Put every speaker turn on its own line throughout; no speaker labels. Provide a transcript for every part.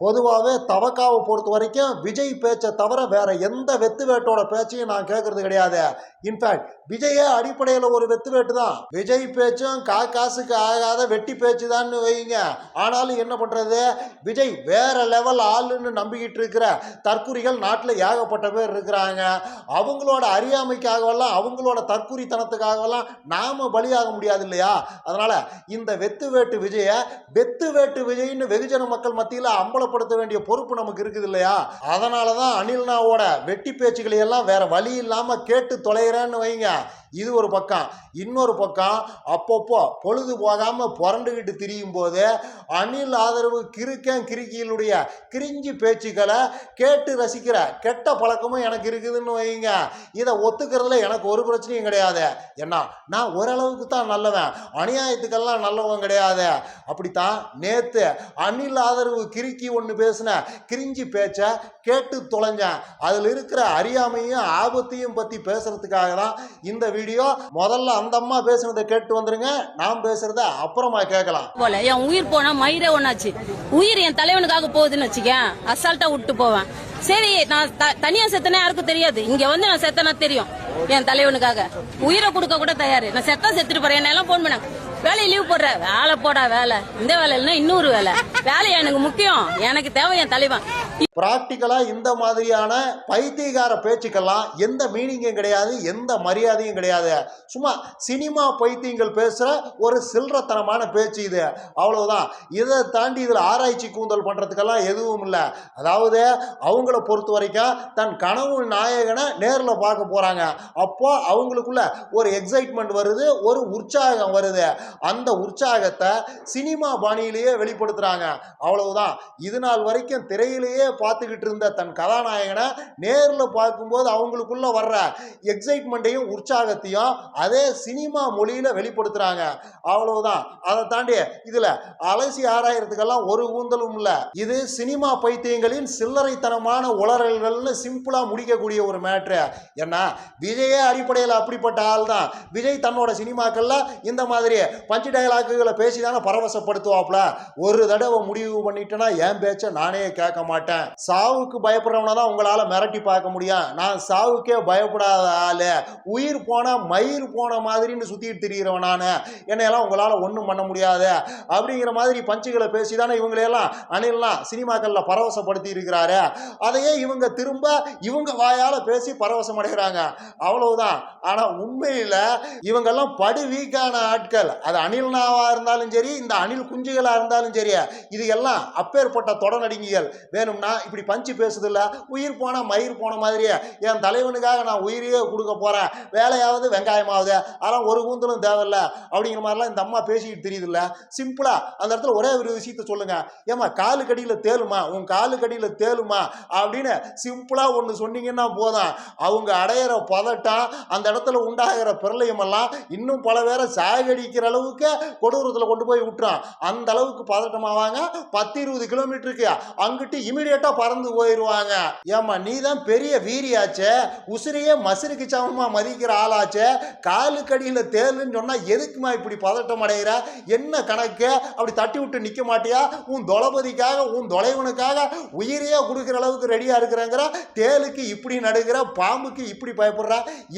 பொதுவாகவே தவக்காவை பொறுத்த வரைக்கும் விஜய் பேச்சை தவிர வேற எந்த வெத்து வேட்டோட பேச்சையும் நான் கேட்கறது கிடையாது. இன்ஃபேக்ட் விஜயே அடிப்படையில் ஒரு வெத்து வேட்டு தான். விஜய் பேச்சும் கா காசுக்கு ஆகாத வெட்டி பேச்சு தான் வைங்க. ஆனாலும் என்ன பண்ணுறது விஜய் வேற லெவல் ஆளுன்னு நம்பிக்கிட்டு இருக்கிற தற்குறிகள் நாட்டில் ஏகப்பட்ட பேர் இருக்கிறாங்க. அவங்களோட அறியாமைக்காகவெல்லாம் அவங்களோட தற்குறித்தனத்துக்காகவெல்லாம் நாம் பலியாக முடியாது இல்லையா? அதனால் இந்த வெத்து வேட்டு விஜய வெத்து வேட்டு விஜய்னு வெகுஜன மக்கள் மத்தியில் அம்பலப்படுத்த வேண்டிய பொறுப்பு நமக்கு இருக்குது இல்லையா? அதனால தான் அனில்னாவோட வெட்டி பேச்சுக்களை எல்லாம் வேற வழி இல்லாம கேட்டு தொலைகிறேன்னு வைங்க. இது ஒரு பக்கம். இன்னொரு பக்கம் அப்பப்போ பொழுது போகாமல் புரண்டுக்கிட்டு திரியும் போது அணில் ஆதரவு கிறுக்கன் கிறுக்கியிலுடைய கிரிஞ்சி பேச்சுக்களை கேட்டு ரசிக்கிற கெட்ட பழக்கமும் எனக்கு இருக்குதுன்னு வைங்க இதை ஒத்துக்கிறதுல எனக்கு ஒரு பிரச்சனையும் கிடையாது. ஏன்னா நான் ஓரளவுக்கு தான் நல்லவன். அநியாயத்துக்கெல்லாம் நல்லவன் கிடையாது. அப்படித்தான் நேற்று அணில் ஆதரவு கிறுக்கி ஒன்று பேசின கிரிஞ்சி பேச்சை கேட்டு தொலைஞ்சேன். அதில் இருக்கிற அறியாமையும் ஆபத்தையும் பற்றி பேசுகிறதுக்காக தான் இந்த வீடியோ முதல்ல அந்த அம்மா பேசுனதை கேட்டு வந்துருங்க. நான் பேசுறத அப்புறமா கேட்கலாம்.
போல என் உயிர் போனா மயிரே ஒன்னாச்சு உயிர் என் தலைவனுக்காக போகுதுன்னு வச்சுக்கேன். அசால்ட்டா விட்டு போவேன். சரி நான் த- தனியா செத்தனா யாருக்கும் தெரியாது. இங்க வந்து நான் செத்தனா தெரியும் என் தலைவனுக்காக. உயிரை கொடுக்க கூட தயாரு. நான் செத்தா செத்துட்டு போறேன். என்ன எல்லாம் போன் பண்ண. வேலையை லீவ் போடுற. வேலை போடா வேலை. இந்த வேலை இல்லைன்னா இன்னொரு வேலை. வேலை எனக்கு முக்கியம். எனக்கு தேவை என் தலைவன்.
ப்ராக்டிக்கலாக இந்த மாதிரியான பைத்தியகார பேச்சுக்கெல்லாம் எந்த மீனிங்கும் கிடையாது எந்த மரியாதையும் கிடையாது. சும்மா சினிமா பைத்தியங்கள் பேசுகிற ஒரு சில்லறத்தனமான பேச்சு இது. அவ்வளவுதான். இதை தாண்டி இதில் ஆராய்ச்சி கூந்தல் பண்ணுறதுக்கெல்லாம் எதுவும் இல்லை. அதாவது அவங்கள பொறுத்த வரைக்கும் தன் கனவு நாயகனை நேரில் பார்க்க போகிறாங்க அப்போ அவங்களுக்குள்ள ஒரு எக்ஸைட்மெண்ட் வருது ஒரு உற்சாகம் வருது. அந்த உற்சாகத்தை சினிமா பாணியிலேயே வெளிப்படுத்துகிறாங்க அவ்வளவுதான். இது நாள் வரைக்கும் திரையிலேயே பார்த்துக்கிட்டு இருந்த தன் கதாநாயகனை நேரில் பார்க்கும்போது அவங்களுக்குள்ள வர்ற எக்ஸைட்மெண்ட்டையும் உற்சாகத்தையும் அதே சினிமா மொழியில் வெளிப்படுத்துகிறாங்க அவ்வளவுதான். அதை தாண்டி இதில் அலசி ஆராயறதுக்கெல்லாம் ஒரு ஊந்தலும் இல்லை. இது சினிமா பைத்தியங்களின் சில்லறைத்தனமான உளறல்கள்னு சிம்பிளாக முடிக்கக்கூடிய ஒரு மேட்ரு ஏன்னா விஜயே அடிப்படையில் அப்படிப்பட்ட ஆள் தான் விஜய் தன்னோட சினிமாக்கள்ல இந்த மாதிரி பஞ்சு டயலாக்குகளை பேசி தானே பரவசப்படுத்துவாப்ல ஒரு தடவை முடிவு பண்ணிட்டேன்னா என் பேச்சை நானே கேட்க மாட்டேன். சாவுக்கு பயப்படுறவனை தான் உங்களால மிரட்டி பார்க்க முடியும். நான் சாவுக்கே பயப்படாத ஆளு. உயிர் போன மயிர் போன மாதிரின்னு சுத்திட்டு திரிகிறவன் நான். என்னையெல்லாம் உங்களால ஒன்றும் பண்ண முடியாது. அப்படிங்கிற மாதிரி பஞ்சுகளை பேசி தானே இவங்களையெல்லாம் அணிலாம் சினிமாக்கள்ல பரவசப்படுத்தி இருக்கிறாரு. அதையே இவங்க திரும்ப இவங்க வாயால பேசி பரவசம் அடைகிறாங்க. அவ்வளவுதான். ஆனா உண்மையில இவங்கெல்லாம் படு வீக்கான ஆட்கள். அது அணில்னாவா இருந்தாலும் சரி இந்த அணில் குஞ்சுகளா இருந்தாலும் சரி இது எல்லாம் அப்பேற்பட்ட தொடநடிகைகள் வேணும்னா இப்படி பஞ்சு பேசுதில்ல? உயிர் போனால் மயிர் போன மாதிரியே. என் தலைவனுக்காக நான் உயிரையே கொடுக்க போகிறேன் வேலையாவது வெங்காயமாவது. அதெல்லாம் ஒரு கூந்தலும் தேவையில்ல. அப்படிங்கிற மாதிரிலாம் இந்த அம்மா பேசிக்கிட்டு தெரியுதுல்ல? சிம்பிளாக அந்த இடத்துல ஒரே ஒரு விஷயத்த சொல்லுங்கள் ஏம்மா காலு கடியில் தேலுமா உன் காலு கடியில் தேலுமா அப்படின்னு சிம்பிளாக ஒன்று சொன்னீங்கன்னா போதும். அவங்க அடையிற பதட்டம் அந்த இடத்துல உண்டாகிற பிரளயம் எல்லாம் இன்னும் பல பேரை சாகடிக்கிற அளவுக்கு கொடூரத்தில் கொண்டு போய் விட்டுறான் அந்த அளவுக்கு பதட்டமாவாங்க. பத்து இருபது கிலோமீட்டருக்கு அங்கிட்டு இமீடியட்டாக பறந்து போயிடுவாங்க ஏம்மா நீ தான் பெரிய வீரியாச்சே? உசிரியே மசிறுக்கு சமமா மதிக்கிற ஆளாச்சே? காலு கடியில் தேலுன்னு சொன்னா எதுக்குமா இப்படி பதட்டம் அடைகிற என்ன கணக்கு? அப்படி தட்டி விட்டு நிக்க மாட்டியா? உன் தொளபதிக்காக உன் தொலைவனுக்காக உயிரையே கொடுக்குற அளவுக்கு ரெடியா இருக்கிறேங்கிற தேலுக்கு இப்படி நடுகிற பாம்புக்கு இப்படி பயப்படுற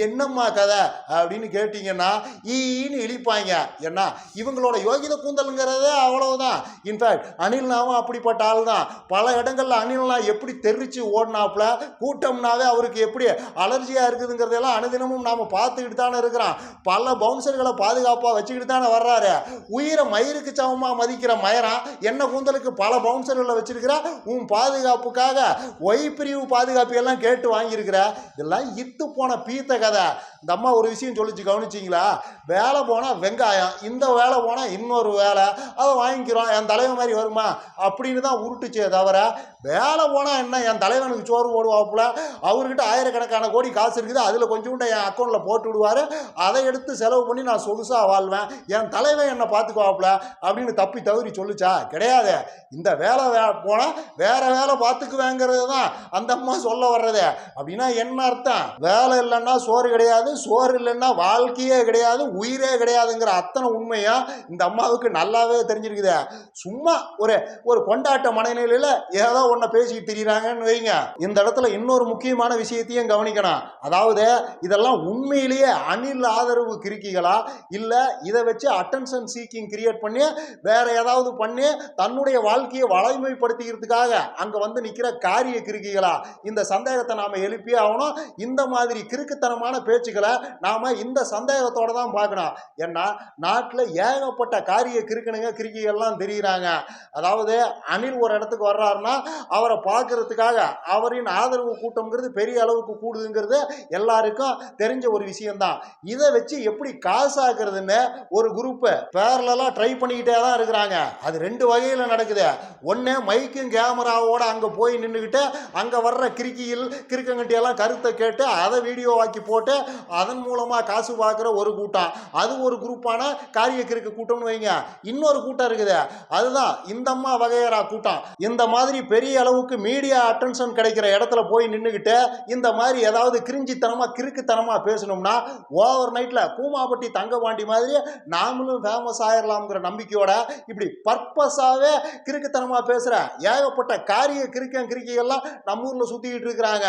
என்னம்மா கதை? அப்படின்னு கேட்டிங்கன்னா ஈன்னு இழிப்பாங்க. என்ன இவங்களோட யோகித கூந்தலுங்கிறதே அவ்வளவுதான். இன்ஃபேக்ட் அனில்னாவும் அப்படிப்பட்ட ஆள் தான் பல இடங்கள்ல கூட்டம்லாம் எப்படி தெரிச்சு ஓடினாப்புல? கூட்டம்னாவே அவருக்கு எப்படி அலர்ஜியா இருக்குதுங்கிறதெல்லாம் அனுதினமும் நாம பார்த்துக்கிட்டு தானே இருக்கிறோம் பல பவுன்சர்களை பாதுகாப்பாக வச்சுக்கிட்டு தானே வர்றாரு. உயிரை மயிருக்கு சமமா மதிக்கிற மயரம் என்ன கூந்தலுக்கு பல பவுன்சர்களை வச்சிருக்கிற? உன் பாதுகாப்புக்காக ஒய் பிரிவு பாதுகாப்பு எல்லாம் கேட்டு வாங்கியிருக்கிற. இதெல்லாம் இத்து போன பீத்த கதை. இந்த அம்மா ஒரு விஷயம் சொல்லிச்சு கவனிச்சிங்களா? வேலை போனால் வெங்காயம் இந்த வேலை போனால் இன்னொரு வேலை. அதை வாங்கிக்கிறோம் என் தலைவன் மாதிரி வருமா? அப்படின்னு தான் உருட்டுச்சே தவிர வேலை வேலை போனால் என்ன? என் தலைவனுக்கு சோறு போடுவாப்புல. அவர்கிட்ட ஆயிரக்கணக்கான கோடி காசு இருக்குது. அதில் கொஞ்சோண்டு என் அக்கௌண்ட்டில் போட்டு விடுவாரு. அதை எடுத்து செலவு பண்ணி நான் சொகுசாக வாழ்வேன். என் தலைவன் என்னை பார்த்துக்குவாப்புல அப்படின்னு தப்பி தவறி சொல்லுச்சா? கிடையாது. இந்த வேலை வே போனால் வேற வேலை பார்த்துக்குவேங்கிறது தான் அந்த அம்மா சொல்ல வர்றது. அப்படின்னா என்ன அர்த்தம்? வேலை இல்லைன்னா சோறு கிடையாது. சோறு இல்லைன்னா வாழ்க்கையே கிடையாது. உயிரே கிடையாதுங்கிற அத்தனை உண்மையாக இந்த அம்மாவுக்கு நல்லாவே தெரிஞ்சிருக்குது. சும்மா ஒரு ஒரு கொண்டாட்ட மனநிலையில் ஏதோ ஒன்றை பேசிக்கிட்டு திரியிறாங்கன்னு வைங்க. இந்த இடத்துல இன்னொரு முக்கியமான விஷயத்தையும் கவனிக்கணும். அதாவது இதெல்லாம் உண்மையிலேயே அணில் ஆதரவு கிறுக்கிகளா? இல்லை இதை வச்சு அட்டென்ஷன் சீக்கிங் கிரியேட் பண்ணி வேற ஏதாவது பண்ணி தன்னுடைய வாழ்க்கையை வளமைப்படுத்திக்கிறதுக்காக அங்கே வந்து நிற்கிற காரிய கிருக்கிகளா இந்த சந்தேகத்தை நாம் எழுப்பியே ஆகணும். இந்த மாதிரி கிறுக்குத்தனமான பேச்சுக்களை நாம் இந்த சந்தேகத்தோடு தான் பார்க்கணும். ஏன்னா நாட்டில் ஏகப்பட்ட காரிய கிறுக்கணுங்க கிறுக்கிகள்லாம் தெரியுறாங்க. அதாவது அணில் ஒரு இடத்துக்கு வர்றாருன்னா அவர் பார்க்கறதுக்காக அவரின் ஆதரவு கூட்டம்ங்கிறது பெரிய அளவுக்கு கூடுதுங்கிறது எல்லாருக்கும் தெரிஞ்ச ஒரு விஷயம்தான். இதை வச்சு எப்படி காசாக்குறதுன்னு ஒரு குரூப்பு பேரலாம் ட்ரை பண்ணிக்கிட்டே தான் இருக்கிறாங்க. அது ரெண்டு வகையில் நடக்குது. ஒன்று மைக்கும் கேமராவோட அங்கே போய் நின்றுக்கிட்டு அங்கே வர்ற கிறுக்கியில் கிறுக்கங்கட்டியெல்லாம் கருத்தை கேட்டு அதை வீடியோவாக்கி போட்டு அதன் மூலமாக காசு பார்க்குற ஒரு கூட்டம். அது ஒரு குரூப்பான காரிய கிறுக்கு கூட்டம்னு வைங்க. இன்னொரு கூட்டம் இருக்குது. அதுதான் இந்த அம்மா கூட்டம். இந்த மாதிரி பெரிய அளவு அளவுக்கு மீடியா அட்டென்ஷன் கிடைக்கிற இடத்துல போய் நின்றுக்கிட்டு இந்த மாதிரி ஏதாவது கிரிஞ்சித்தனமாக கிறுக்குத்தனமாக பேசணும்னா ஓவர் நைட்டில் கூமாப்பட்டி தங்கபாண்டி மாதிரி நாமளும் ஃபேமஸ் ஆயிடலாம்ங்கிற நம்பிக்கையோட இப்படி பர்பஸாகவே கிறுக்குத்தனமாக பேசுகிற ஏகப்பட்ட காரிய கிறுக்கன் கிறுக்கிகள்லாம் நம்ம ஊரில் சுற்றிக்கிட்டு இருக்கிறாங்க.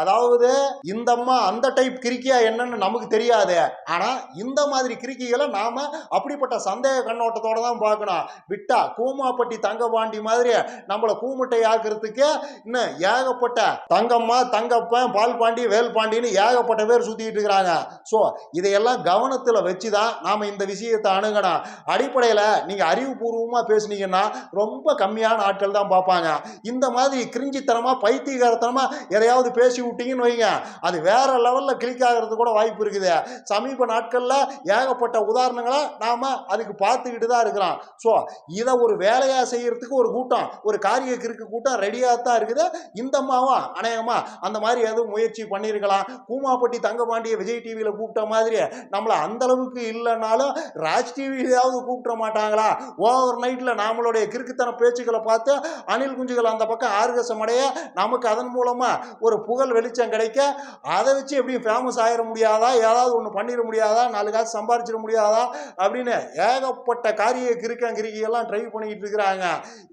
அதாவது இந்த அம்மா அந்த டைப் கிறுக்கியா என்னன்னு நமக்கு தெரியாது. ஆனால் இந்த மாதிரி கிறுக்கிகளை நாம் அப்படிப்பட்ட சந்தேக கண்ணோட்டத்தோட தான் பார்க்கணும். விட்டா கூமாப்பட்டி தங்கபாண்டி மாதிரி நம்மளை கூமுட்டை ஆக்கிறதுக்கு இன்னும் ஏகப்பட்ட தங்கம்மா தங்கப்பன் பால் பாண்டி வேல் பாண்டின்னு ஏகப்பட்ட பேர் சுற்றிக்கிட்டு இருக்கிறாங்க. ஸோ இதையெல்லாம் கவனத்தில் வச்சு தான் நாம் இந்த விஷயத்தை அணுகணும். அடிப்படையில் நீங்கள் அறிவுபூர்வமாக பேசுனீங்கன்னா ரொம்ப கம்மியான ஆட்கள் தான் பார்ப்பாங்க. இந்த மாதிரி கிரிஞ்சித்தனமாக பைத்தியகாரத்தனமாக எதையாவது பேசி விட்டீங்கன்னு வைங்க. அது வேற லெவலில் கிளிக் ஆகிறது கூட வாய்ப்பு இருக்குது. சமீப நாட்களில் ஏகப்பட்ட உதாரணங்களை நாம் அதுக்கு பார்த்துக்கிட்டு தான் இருக்கிறோம். ஸோ இதை ஒரு வேலையாக செய்யறதுக்கு ஒரு கூட்டம் ஒரு காரிய கிறுக்கு கூட்டம் ரெடி ரெடியாக தான் இருக்குது. இந்த அம்மாவும் அநேகமாக அந்த மாதிரி எதுவும் முயற்சி பண்ணியிருக்கலாம். கூமாப்பட்டி தங்கபாண்டிய விஜய் டிவியில் கூப்பிட்ட மாதிரி நம்மளை அந்தளவுக்கு இல்லைனாலும் ராஜ் டிவியிலாவது கூப்பிட மாட்டாங்களா? ஓவர் நைட்டில் நம்மளுடைய கிறுக்குத்தன பேச்சுக்களை பார்த்து அணில் குஞ்சுகள் அந்த பக்கம் ஆர்கசம் அடைய நமக்கு அதன் மூலமாக ஒரு புகழ் வெளிச்சம் கிடைக்க அதை வச்சு எப்படியும் ஃபேமஸ் ஆகிட முடியாதா? ஏதாவது ஒன்று பண்ணிட முடியாதா? நாலு காசு சம்பாரிச்சிட முடியாதா? அப்படின்னு ஏகப்பட்ட காரிய கிறுக்கன் கிறுக்கியெல்லாம் ட்ரை பண்ணிக்கிட்டு இருக்கிறாங்க.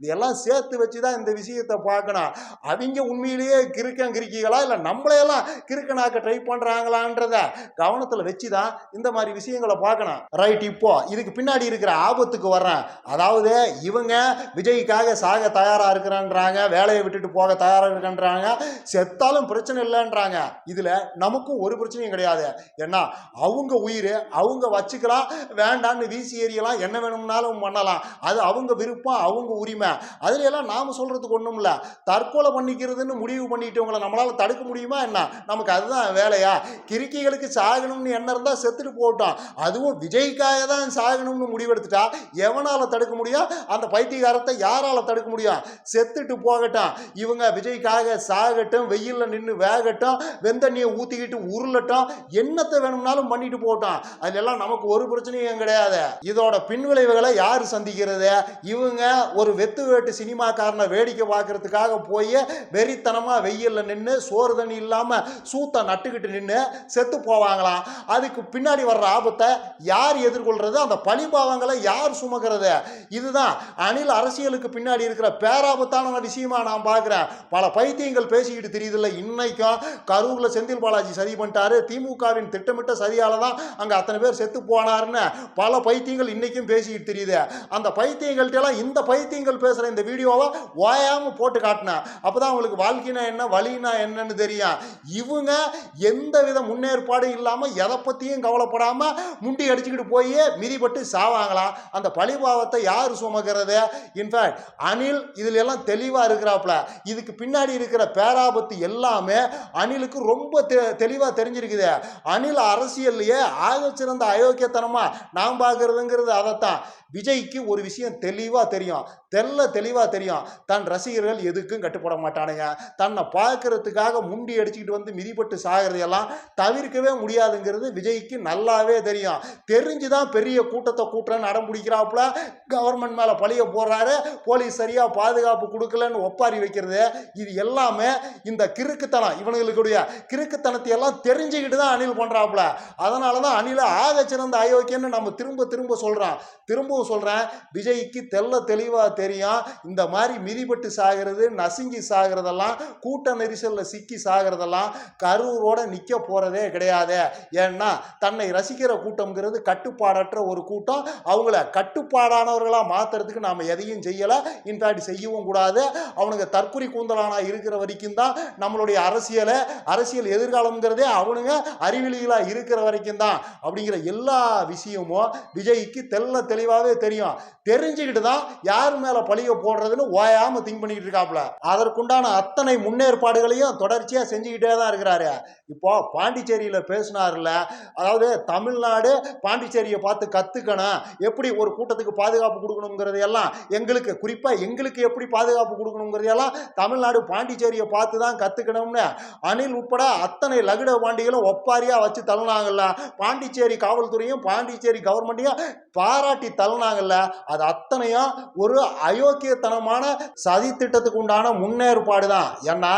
இதெல்லாம் சேர்த்து வச்சு தான் இந்த விஷயத்தை பார்க்கணும். அவங்க உண்மையிலேயே கிறுக்கன் கிறுக்கிகளா? இல்லை நம்மளையெல்லாம் கிறுக்கனாக்க ட்ரை பண்ணுறாங்களான்றத கவனத்தில் வச்சு தான் இந்த மாதிரி விஷயங்களை பார்க்கணும். ரைட் இப்போ இதுக்கு பின்னாடி இருக்கிற ஆபத்துக்கு வர்றேன். அதாவது இவங்க விஜய்க்காக சாக தயாராக இருக்கிறான்றாங்க வேலையை விட்டுட்டு போக தயாராக இருக்கன்றாங்க செத்தாலும் பிரச்சனை இல்லைன்றாங்க. இதில் நமக்கும் ஒரு பிரச்சனையும் கிடையாது. ஏன்னா அவங்க உயிர் அவங்க வச்சுக்கலாம். வேண்டான்னு வீசி எறியலாம். என்ன வேணும்னாலும் பண்ணலாம். அது அவங்க விருப்பம் அவங்க உரிமை. அதுல எல்லாம் நாம் சொல்கிறதுக்கு ஒன்றும் இல்லை. தற்கொலை பண்ணிக்கிறதுன்னு முடிவு பண்ணிட்டவங்களை நம்மளால் தடுக்க முடியுமா என்ன? நமக்கு அதுதான் வேலையா? கிறுக்கிகளுக்கு சாகணும்னு என்ன இருந்தால் செத்துட்டு போட்டோம் அதுவும் விஜய்க்காக தான் சாகணும்னு முடிவெடுத்துட்டா. எவனால் தடுக்க முடியும்? அந்த பைத்தியகாரத்தை யாரால் தடுக்க முடியும்? செத்துட்டு போகட்டும். இவங்க விஜய்க்காக சாகட்டும் வெயிலில் நின்று வேகட்டும் வெந்தண்ணியை ஊற்றிக்கிட்டு உருளட்டும் என்னத்தை வேணும்னாலும் பண்ணிட்டு போகட்டும். அதெல்லாம் நமக்கு ஒரு பிரச்சனையும் கிடையாது. இதோட பின்விளைவுகளை யார் சந்திக்கிறது? இவங்க ஒரு வெத்து வேட்டு சினிமாக்காரனை வேடிக்கை பார்க்கறதுக்காக போய் வெறித்தனமாக வெயிலில் நின்று சோறு தண்ணி இல்லாமல் சூத்தை நட்டுக்கிட்டு நின்று செத்து போவாங்களாம். அதுக்கு பின்னாடி வர்ற ஆபத்தை யார் எதிர்கொள்கிறது அந்த பழிபாவங்களை யார் சுமக்கிறது? இதுதான் அணில் அரசியலுக்கு பின்னாடி இருக்கிற பேராபத்தான விஷயமா நான் பார்க்குறேன். பல பைத்தியங்கள் பேசிக்கிட்டு தெரியுதில்ல. இன்னைக்கும் கரூரில் செந்தில் பாலாஜி சதி பண்ணிட்டாரு. திமுகவின் திட்டமிட்ட சதியால தான் அங்கே அத்தனை பேர் செத்து போனாருன்னு பல பைத்தியங்கள் இன்னைக்கும் பேசிக்கிட்டு தெரியுது. அந்த பைத்தியங்கள்ட்டெல்லாம் இந்த பைத்தியங்கள் பேசுகிற இந்த வீடியோவை ஓயாமல் போட்டு காட்டினேன் அப்போ தான் அவங்களுக்கு வாழ்க்கைனா என்ன வழினா என்னன்னு தெரியும் இவங்க எந்த வித முன்னேற்பாடும் இல்லாமல் எதை பற்றியும் கவலைப்படாமல் முண்டி அடிச்சுக்கிட்டு போய் மிதிப்பட்டு சாவாங்களாம். அந்த பழிபாவத்தை யார் சுமக்கிறது? இன்ஃபேக்ட் அனில் இதில் எல்லாம் தெளிவாக இருக்கிறாப்புல. இதுக்கு பின்னாடி இருக்கிற பேராபத்து எல்லாமே அனிலுக்கு ரொம்ப தெ தெளிவாக தெரிஞ்சிருக்குது. அனில் அரசியல்லையே ஆகச்சிறந்த அயோக்கியத்தனமாக நாம் பார்க்கறதுங்கிறது அதைத்தான். விஜய்க்கு ஒரு விஷயம் தெளிவாக தெரியும். தெல்ல தெளிவாக தெரியும். தன் ரசிகர்கள் எதுக்கும் கட்டுப்பட மாட்டானுங்க. தன்னை பார்க்கறதுக்காக முண்டி அடிச்சுக்கிட்டு வந்து மிதிப்பட்டு சாகிறதையெல்லாம் தவிர்க்கவே முடியாதுங்கிறது விஜய்க்கு நல்லாவே தெரியும். தெரிஞ்சு தான் பெரிய கூட்டத்தை கூட்டுறேன்னு அடம் பிடிக்கிறாப்புல. கவர்மெண்ட் மேலே பழிய போடுறாரு. போலீஸ் சரியாக பாதுகாப்பு கொடுக்கலன்னு ஒப்பாரி வைக்கிறது. இது எல்லாமே இந்த கிறுக்குத்தனம் இவனுங்களுக்குடைய கிறுக்குத்தனத்தை எல்லாம் தெரிஞ்சுக்கிட்டு தான் அணில் பண்ணுறாப்புல அதனால தான் அணிலை ஆக சிறந்த அயோக்கியன்னு நம்ம திரும்ப திரும்ப சொல்கிறோம் திரும்பவும் சொல்கிறேன் விஜய்க்கு தெல்ல தெளிவாக தெரியும் இந்த மாதிரி மிதிப்பட்டு சாகிறது நசுங்கி சாகிறதெல்லாம் கூட்ட நெரிசலில் சிக்கி சாகிறதெல்லாம் கரூரோட நிற்க போகிறதே கிடையாது. ஏன்னா தன்னை ரசிக்கிற கூட்டம்ங்கிறது கட்டுப்பாடற்ற ஒரு கூட்டம். அவங்கள கட்டுப்பாடானவர்களாக மாற்றுறதுக்கு நாம் எதையும் செய்யலை. இன்ஃபேக்ட் செய்யவும் கூடாது. அவனுங்க தற்குறி கூந்தலானா இருக்கிற வரைக்கும் தான் நம்மளுடைய அரசியலை அரசியல் எதிர்காலம்ங்கிறதே அவனுங்க அறிவிலிகளாக இருக்கிற வரைக்கும் தான். அப்படிங்கிற எல்லா விஷயமும் விஜய்க்கு தெல்ல தெளிவாகவே தெரியும். தெரிஞ்சுக்கிட்டு தான் யார் மேலே பழிய போடுறதுன்னு ஓயாமல் திங்க் பண்ணிக்கிட்டு இருக்காப்புல. அதற்குண்டான அத்தனை முன்னேற்பாடுகளையும் தொடர்ச்சியாக செஞ்சுக்கிட்டே தான் இருக்கிறாரு. இப்போ பாண்டிச்சேரியில் பேசினார்ல அதாவது தமிழ்நாடு பாண்டிச்சேரியை பார்த்து கற்றுக்கணும் எப்படி ஒரு கூட்டத்துக்கு பாதுகாப்பு கொடுக்கணுங்கிறது எல்லாம் எங்களுக்கு குறிப்பாக எங்களுக்கு எப்படி பாதுகாப்பு கொடுக்கணுங்கிறதெல்லாம் தமிழ்நாடு பாண்டிச்சேரியை பார்த்து தான் கற்றுக்கணும்னு அனில் உட்பட அத்தனை லகுட பாண்டிகளும் ஒப்பாரியாக வச்சு தள்ளினாங்கல்ல. பாண்டிச்சேரி காவல்துறையும் பாண்டிச்சேரி கவர்மெண்ட்டையும் பாராட்டி தள்ளினாங்கல்ல. அது அத்தனையும் ஒரு அயோக்கியத்தனமான சதி திட்டத்துக்கு உண்டான முன்னேற்பாடு தான் ஏன்னா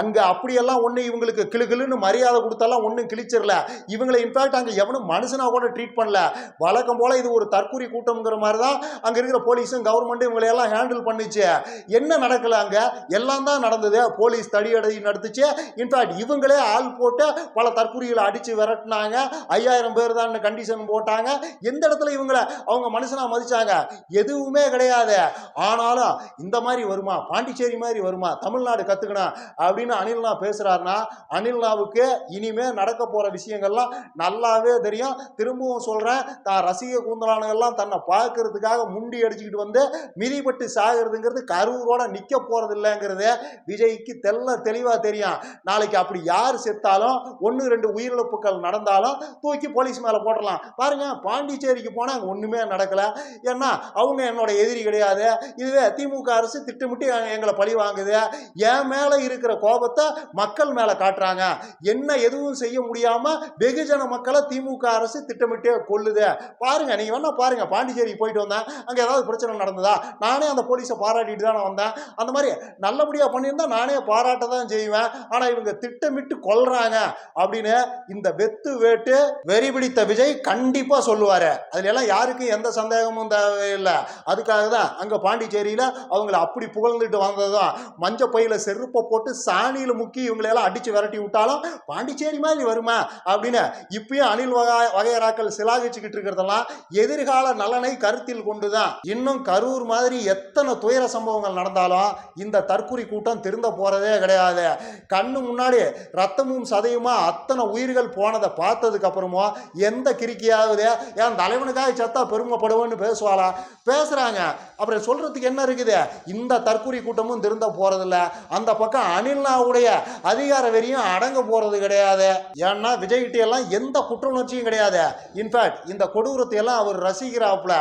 அங்கே அப்படியெல்லாம் ஒன்று இவங்களுக்கு கிளு கிளுன்னு மரியாதை கொடுத்தாலாம் ஒன்றும் கிழிச்சிடல. இவங்களை இன்ஃபேக்ட் அங்கே எவனும் மனுஷனா கூட ட்ரீட் பண்ணல. வழக்கம் போல் இது ஒரு தற்கூரி கூட்டம்ங்கிற மாதிரி தான் அங்கே இருக்கிற போலீஸும் கவர்மெண்ட்டும் இவங்களையெல்லாம் ஹேண்டில் பண்ணிச்சு. என்ன நடக்கல அங்கே? எல்லாம் தான் நடந்தது. போலீஸ் தடியடை நடத்துச்சு. இன்ஃபேக்ட் இவங்களே ஆள் போட்டு பல தற்கூரிகளை அடித்து விரட்டினாங்க. ஐயாயிரம் பேர் தான் கண்டிஷன் போட்டாங்க. எந்த இடத்துல இவங்களை அவங்க மனுஷனாக மதித்தாங்க எதுவுமே கிடையாது. ஆனாலும் இந்த மாதிரி வருமா? பாண்டிச்சேரி மாதிரி வருமா? தமிழ்நாடு கற்றுக்கணும் அப்படின்னு அனில்னா பேசுகிறாருன்னா அனில்னாவுக்கு இனிமே நடக்க போகிற விஷயங்கள்லாம் நல்லாவே தெரியும். திரும்பவும் சொல்கிறேன் தான் ரசிக கூந்தலானுங்கள்லாம் தன்னை பார்க்கறதுக்காக முண்டி அடிச்சுக்கிட்டு வந்து மிதிப்பட்டு சாகிறதுங்கிறது கரூரோட நிற்க போகிறது இல்லைங்கிறது விஜய்க்கு தெல்ல தெளிவாக தெரியும். நாளைக்கு அப்படி யார் செத்தாலும் ஒன்று ரெண்டு உயிரிழப்புகள் நடந்தாலும் தூக்கி போலீஸ் மேலே போடலாம் பாருங்க பாண்டிச்சேரிக்கு போனால் அங்கே ஒன்றுமே நடக்கலை. ஏன்னா அவங்க என்னோட எதிரி கிடையாது. இதுவே திமுக அரசு திட்டமிட்டு எங்களை பழி வாங்குது. என் மேலே இருக்கிற கோபத்தை மக்கள் மேலே காட்டுறாங்க. என்ன எதுவும் செய்ய முடியாமல் வெகுஜன மக்களை திமுக அரசு திட்டமிட்டே கொள்ளுது பாருங்க நீங்கள் வேணால் பாருங்க. பாண்டிச்சேரி போயிட்டு வந்தேன். அங்கே ஏதாவது பிரச்சனை நடந்ததா? நானே அந்த போலீஸை பாராட்டிட்டு தான் நான் வந்தேன். அந்த மாதிரி நல்லபடியாக பண்ணியிருந்தா நானே பாராட்ட தான் செய்வேன். ஆனால் இவங்க திட்டமிட்டு கொள்கிறாங்க அப்படின்னு இந்த வெத்து வேட்டு வெறி பிடித்த விஜய் கண்டிப்பாக சொல்லுவார். அதில் எல்லாம் யாருக்கும் எந்த சந்தேகமும் தேவையில்லை. அதுக்காக தான் அங்கே பாண்டிச்சேரியில் அவங்கள அப்படி புகழ்ந்துட்டு வந்தது தான் மஞ்ச பையில் செருப்பை போட்டு சாணியில் முக்கி இவங்களையெல்லாம் அடித்து விரட்டி விட்டாலும் பாண்டிச்சேரி மாதிரி வருமா அப்படின்னு இப்பயும் அணில் வகை வகையராக்கள் சிலாகிச்சுக்கிட்டு இருக்கிறதெல்லாம் எதிர்கால நலனை கருத்தில் கொண்டு தான் இன்னும் கரூர் மாதிரி எத்தனை துயர சம்பவங்கள் நடந்தாலும் இந்த தற்குறி கூட்டம் திருந்த போகிறதே கிடையாது. கண்ணு முன்னாடி ரத்தமும் சதையுமா அத்தனை உயிர்கள் போனதை பார்த்ததுக்கு அப்புறமோ எந்த கிறுக்கியாவது என் தலைவனுக்காக செத்தா பெருமைப்படுவேன்னு பேசுவாளா? பேசுகிறாங்க அப்புறம் சொல்கிறதுக்கு என்ன இருக்குது? இந்த தற்குறி கூட்டமும் திருந்த போகிறதில்ல அந்த பக்கம் அனில்னாவுடைய அதிகார வெறியும் அடங்க போகிறது கிடையாது. ஏன்னா விஜய்கிட்ட எல்லாம் எந்த குற்ற உணர்ச்சியும் கிடையாது இன்ஃபேக்ட் இந்த கொடூரத்தை எல்லாம் அவர் ரசிக்கிறாப்புல.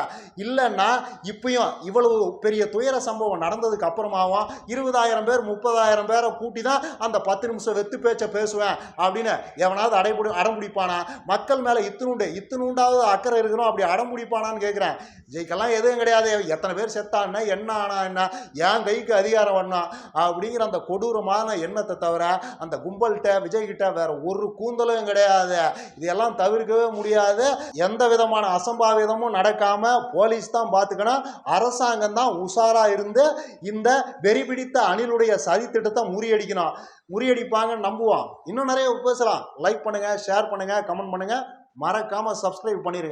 இல்லைன்னா இப்பயும் இவ்வளவு பெரிய துயர சம்பவம் நடந்ததுக்கு அப்புறமாவும் இருபதாயிரம் பேர் முப்பதாயிரம் பேரை கூட்டி தான் அந்த பத்து நிமிஷம் வெத்து பேச்சை பேசுவேன் அப்படின்னு எவனாவது அடைபிடி அடம்பிடிப்பானா? மக்கள் மேலே இத்தினுண்டு இத்தினுண்டாவது அக்கறை இருக்கிறோம் அப்படி அடம்பிடிப்பானான்னு கேட்குறேன் ஜெயிக்கெல்லாம் எதுவும் கிடையாது. எத்தனை பேர் செத்தா என்ன ஆனா என்ன? என் கைக்கு அதிகாரம் வேணா அப்படிங்கிற அந்த கொடூரமான எண்ணத்தை தவிர அந்த கும்பல்கிட்ட விஜய்கிட்ட வேற ஒரு கூந்தலும் கிடையாது. இதெல்லாம் தவிர்க்கவே முடியாது. எந்த விதமான அசம்பாவிதமும் நடக்காம போலீஸ் தான் பார்த்துக்கணும் அரசாங்கம் தான் உஷாரா இருந்து இந்த வெறி பிடித்த அணிலுடைய சதி திட்டத்தை முறியடிக்கணும். முறியடிப்பாங்கன்னு நம்புவோம். இன்னும் நிறைய பேசலாம். லைக் பண்ணுங்க ஷேர் பண்ணுங்க கமெண்ட் பண்ணுங்க. மறக்காம சப்ஸ்கிரைப் பண்ணிருங்க.